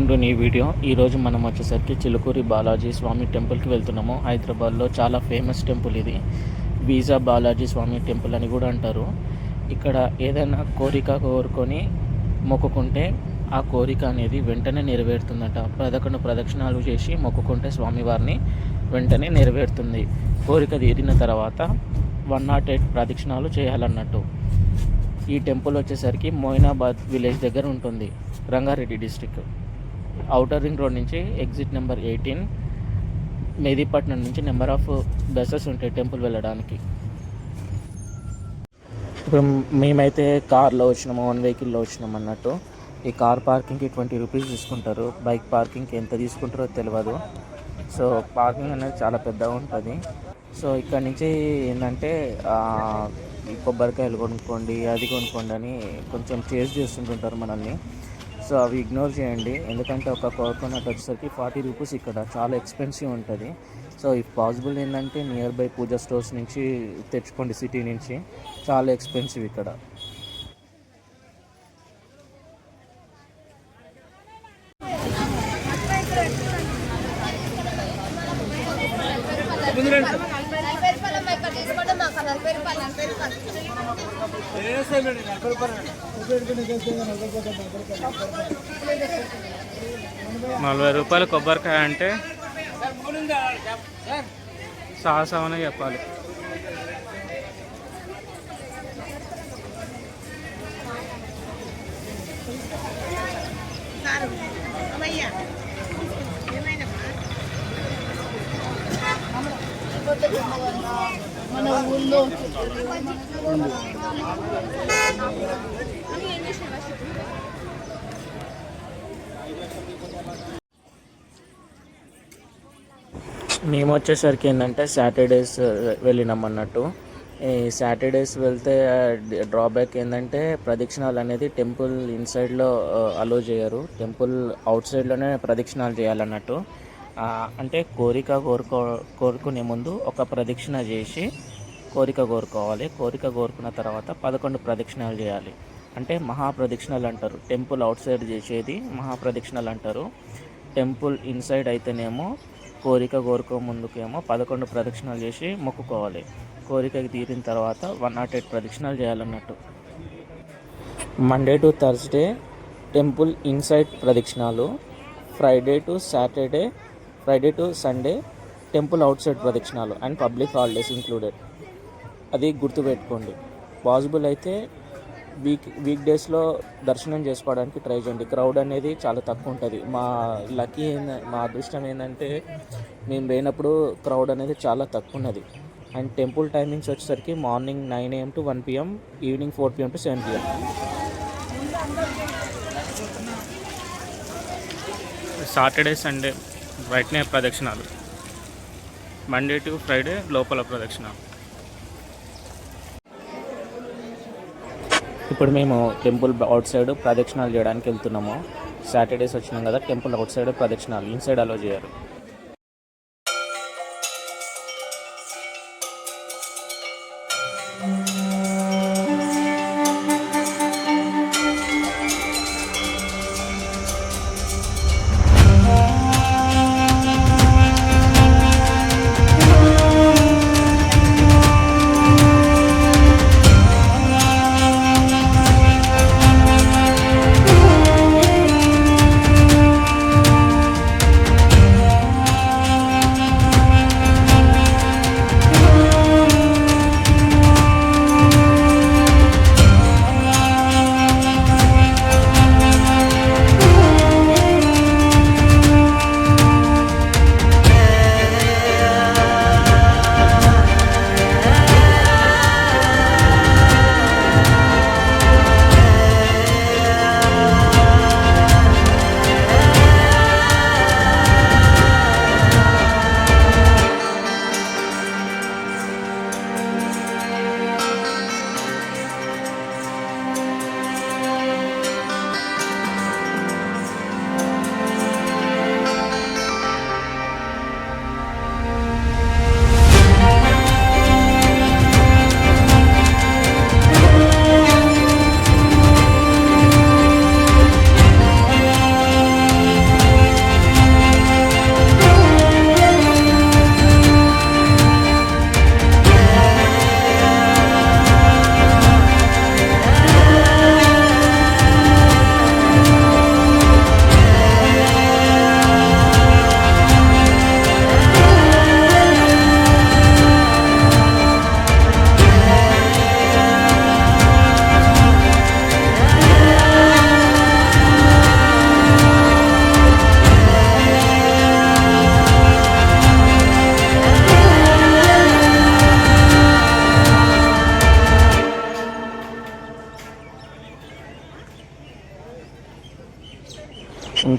Welcome to నీ video. ఈరోజు మనం వచ్చేసరికి చిలుకూరి బాలాజీ స్వామి టెంపుల్కి వెళ్తున్నాము. హైదరాబాద్లో చాలా ఫేమస్ టెంపుల్ ఇది. వీజా బాలాజీ స్వామి టెంపుల్ అని కూడా అంటారు. ఇక్కడ ఏదైనా కోరిక కోరుకొని మొక్కుకుంటే ఆ కోరిక అనేది వెంటనే నెరవేరుతుందట. పదకొండు ప్రదక్షిణాలు చేసి మొక్కుకుంటే స్వామివారిని వెంటనే నెరవేరుతుంది. కోరిక తీరిన తర్వాత వన్ నాట్ ఎయిట్ ప్రదక్షిణాలు చేయాలన్నట్టు. ఈ టెంపుల్ వచ్చేసరికి మోయినాబాద్ విలేజ్ దగ్గర ఉంటుంది. Rangareddy district outer ring road నుంచి ఎగ్జిట్ నెంబర్ ఎయిటీన్ మెహదీపట్నం నుంచి నెంబర్ ఆఫ్ బస్సెస్ ఉంటాయి టెంపుల్ వెళ్ళడానికి. ఇప్పుడు మేమైతే కార్లో వచ్చినాము వన్ వెహికల్లో వచ్చినాం అన్నట్టు. ఈ కార్ పార్కింగ్కి ట్వంటీ రూపీస్ తీసుకుంటారు. బైక్ పార్కింగ్కి ఎంత తీసుకుంటారో తెలియదు సో పార్కింగ్ అనేది చాలా పెద్దగా ఉంటుంది. సో ఇక్కడ నుంచి ఏంటంటే కొబ్బరికాయలు కొనుక్కోండి అది కొనుక్కోండి అని కొంచెం చేసి చేస్తుంటుంటారు మనల్ని. సో అవి ఇగ్నోర్ చేయండి. ఎందుకంటే ఒక కోకోనట్ వచ్చేసరికి ఫార్టీ రూపీస్ ఇక్కడ. చాలా ఎక్స్పెన్సివ్ ఉంటుంది. సో ఇఫ్ పాసిబుల్ ఏంటంటే నియర్ బై పూజా స్టోర్స్ నుంచి తెచ్చుకోండి సిటీ నుంచి. చాలా ఎక్స్పెన్సివ్ ఇక్కడ. నలభై రూపాయలు నలభై రూపాయలు. నలభై రూపాయలు కొబ్బరికాయ అంటే సాహసమనే చెప్పాలి. మన ఊళ్ళో మేము వచ్చేసరికి ఏంటంటే సాటర్డేస్ వెళ్ళినాం అన్నట్టు ఈ సాటర్డేస్ వెళ్తే డ్రాబ్యాక్ ఏంటంటే ప్రదక్షిణాలు అనేది టెంపుల్ ఇన్సైడ్లో అలో చేయరు. టెంపుల్ అవుట్ సైడ్లోనే ప్రదక్షిణాలు చేయాలన్నట్టు. అంటే కోరిక కోరుకో కోరుకునే ముందు ఒక ప్రదక్షిణ చేసి కోరిక కోరుకోవాలి. కోరిక కోరుకున్న తర్వాత పదకొండు ప్రదక్షిణాలు చేయాలి. అంటే మహాప్రదక్షిణలు అంటారు టెంపుల్ అవుట్ సైడ్ చేసేది మహాప్రదక్షిణలు అంటారు టెంపుల్ ఇన్సైడ్ అయితేనేమో కోరిక కోరుకో ముందుకేమో పదకొండు ప్రదక్షిణాలు చేసి మొక్కుకోవాలి. కోరిక తీరిన తర్వాత వన్ నాట్ ఎయిట్ ప్రదక్షిణాలు చేయాలన్నట్టు. Monday to Thursday temple inside ప్రదక్షిణాలు. Friday to Saturday Friday to Sunday temple outside ప్రదక్షిణాలు అండ్ పబ్లిక్ హాలిడేస్ ఇంక్లూడెడ్ అది గుర్తుపెట్టుకోండి. పాసిబుల్ అయితే వీక్ వీక్ డేస్లో దర్శనం చేసుకోవడానికి ట్రై చేయండి. క్రౌడ్ అనేది చాలా తక్కువ ఉంటుంది. మా లక్కీ ఏంద- మా అదృష్టం ఏంటంటే మేము పోయినప్పుడు క్రౌడ్ అనేది చాలా తక్కువ ఉన్నది. అండ్ టెంపుల్ టైమింగ్స్ వచ్చేసరికి morning nine AM to one PM evening four PM to seven PM. Saturday Sunday బయటనే ప్రదక్షిణాలు. మండే టు ఫ్రైడే లోపల ప్రదక్షిణాలు. ఇప్పుడు మేము టెంపుల్ అవుట్ సైడ్ ప్రదక్షిణాలు చేయడానికి వెళ్తున్నాము. సాటర్డేస్ వచ్చినాం కదా టెంపుల్ అవుట్ సైడ్ ప్రదక్షిణాలు. ఇన్సైడ్ అలో చేయరు.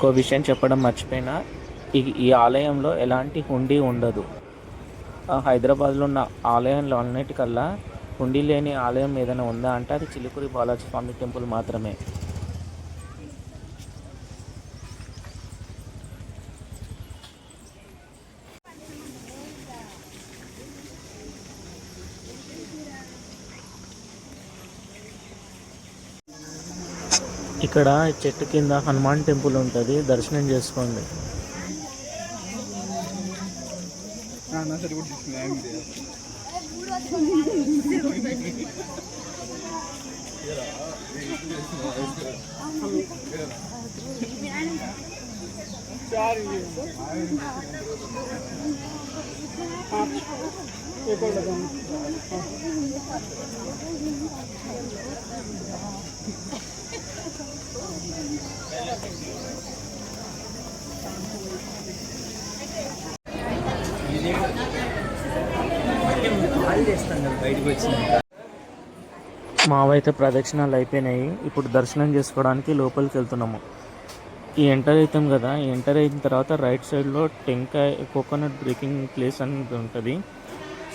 ఇంకో విషయం చెప్పడం మర్చిపోయినా ఈ ఈ ఆలయంలో ఎలాంటి హుండీ ఉండదు. హైదరాబాద్లో ఉన్న ఆలయంలో అన్నిటికల్లా హుండీ లేని ఆలయం ఏదైనా ఉందా అంటే అది చిలుకూరి బాలాజీ స్వామి టెంపుల్ మాత్రమే. ఇక్కడ చెట్టు కింద హనుమాన్ టెంపుల్ ఉంటుంది. దర్శనం చేసుకోండి. మావైతే ప్రదక్షిణాలు అయిపోయినాయి. ఇప్పుడు దర్శనం చేసుకోవడానికి లోపలికి వెళ్తున్నాము. ఈ ఎంటర్ అవుతాం కదా ఈ ఎంటర్ అయిన తర్వాత రైట్ సైడ్లో టెంకాయ కోకోనట్ బ్రేకింగ్ ప్లేస్ అనేది ఉంటుంది.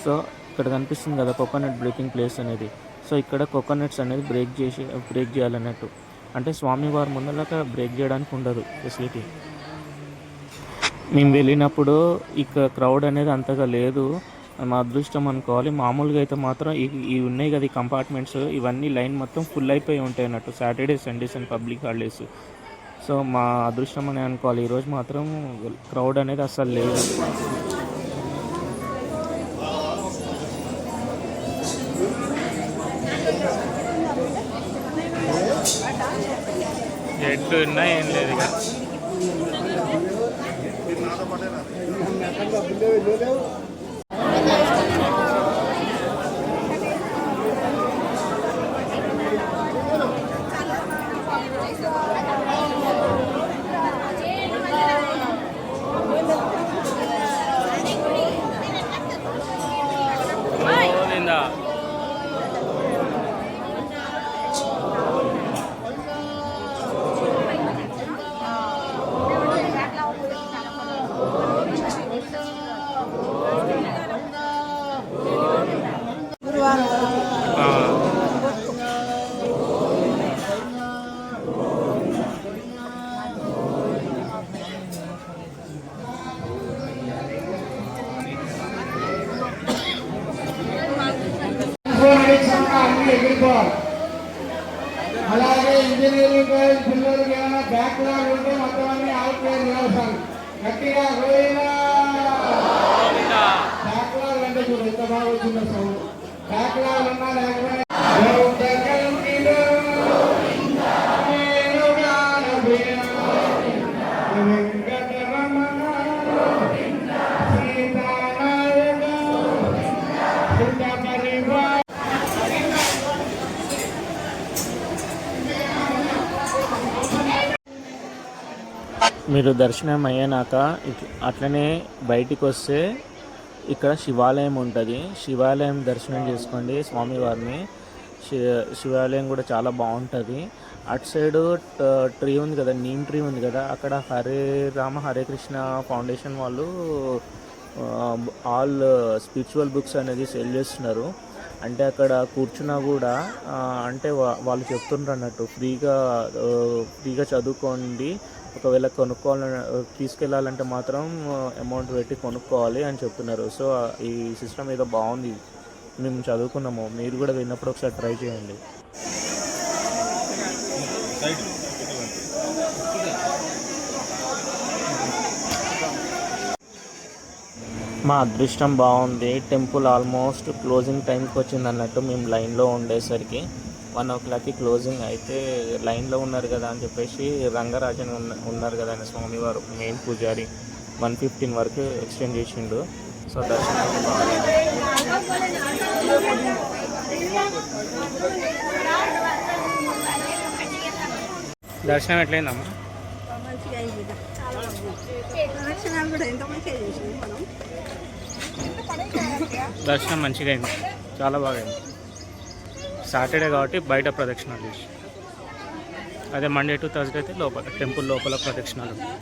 సో ఇక్కడ కనిపిస్తుంది కదా కోకోనట్ బ్రేకింగ్ ప్లేస్ అనేది. సో ఇక్కడ కోకోనట్స్ అనేది బ్రేక్ చేసి బ్రేక్ చేయాలన్నట్టు. అంటే స్వామివారి ముందర బ్రేక్ చేయడానికి ఉండదు ఫెసిలిటీ మేము వెళ్ళినప్పుడు ఇక క్రౌడ్ అనేది అంతగా లేదు. మా అదృష్టం అనుకోవాలి. మామూలుగా అయితే మాత్రం ఇవి ఇవి ఉన్నాయి కదా ఈ కంపార్ట్మెంట్స్ ఇవన్నీ లైన్ మొత్తం ఫుల్ అయిపోయి ఉంటాయి అన్నట్టు. Saturday Sundays and public holidays so మా అదృష్టం అని అనుకోవాలి. ఈరోజు మాత్రం క్రౌడ్ అనేది అస్సలు లేదు. ఎట్టు ఉన్నా ఏం లేదు ఇక గోవిందా ఇన్ఫర్మేటిక్స్ అన్ని ఎగిరిపోవాలి అలాగే ఇంజనీరింగ్ కాలేజ్ పిల్లలకి ఏమైనా బ్యాక్లాగ్ ఉంటే మొత్తం అన్ని ఆల్ క్లియర్ చేయాలి గట్టిగా పోయినా బ్యాక్లాగ్ అంటే చూడు ఎంత బాగా వచ్చిందో సౌండ్ బ్యాక్లాగ్ ఉన్నా లేకపోయినా గౌతకంకిలో మీరు దర్శనం అయ్యాక అట్లనే బయటికి వస్తే ఇక్కడ శివాలయం ఉంటుంది. శివాలయం దర్శనం చేసుకోండి స్వామివారిని. శి శివాలయం కూడా చాలా బాగుంటుంది. అటు సైడు ట్రీ ఉంది కదా నీమ్ ట్రీ ఉంది కదా అక్కడ హరే రామ హరే కృష్ణ ఫౌండేషన్ వాళ్ళు ఆల్ స్పిరిచువల్ బుక్స్ అనేది సేల్ చేస్తున్నారు. అంటే అక్కడ కూర్చున్నా కూడా అంటే వా- వాళ్ళు చెప్తుండ్రు అన్నట్టు ఫ్రీగా ఫ్రీగా చదువుకోండి ఒకవేళ కొనుక్కోవాలని తీసుకెళ్ళాలంటే మాత్రం అమౌంట్ పెట్టి కొనుక్కోవాలి అని చెప్తున్నారు. సో ఈ సిస్టమ్ ఏదో బాగుంది. మేము చదువుకున్నాము. మీరు కూడా విన్నప్పుడు ఒకసారి ట్రై చేయండి. మా అదృష్టం బాగుంది. టెంపుల్ ఆల్మోస్ట్ క్లోజింగ్ టైంకి వచ్చింది అన్నట్టు మేము లైన్లో ఉండేసరికి. వన్ ఓ క్లాక్కి క్లోజింగ్ అయితే లైన్లో ఉన్నారు కదా అని చెప్పేసి రంగరాజన్ ఉన్న ఉన్నారు కదా ఆయన స్వామివారు మెయిన్ పూజారి. వన్ ఫిఫ్టీన్ వరకు ఎక్స్టెండ్ చేసిండు. సో దర్శనం దర్శనం ఎట్లయిందమ్మా? మంచిగా అయింది. చాలా బాగుంది ప్రదక్షిణాలు కూడా ఎంత మంచిగా చేసింది మనం. దర్శనం మంచిగా అయింది. చాలా బాగా అయింది. సాటర్డే కాబట్టి బయట ప్రదక్షిణాలు చేసి. అదే మండే టు థర్స్డే అయితే లోపల టెంపుల్ లోపల ప్రదక్షిణాలు. ఉంటాయి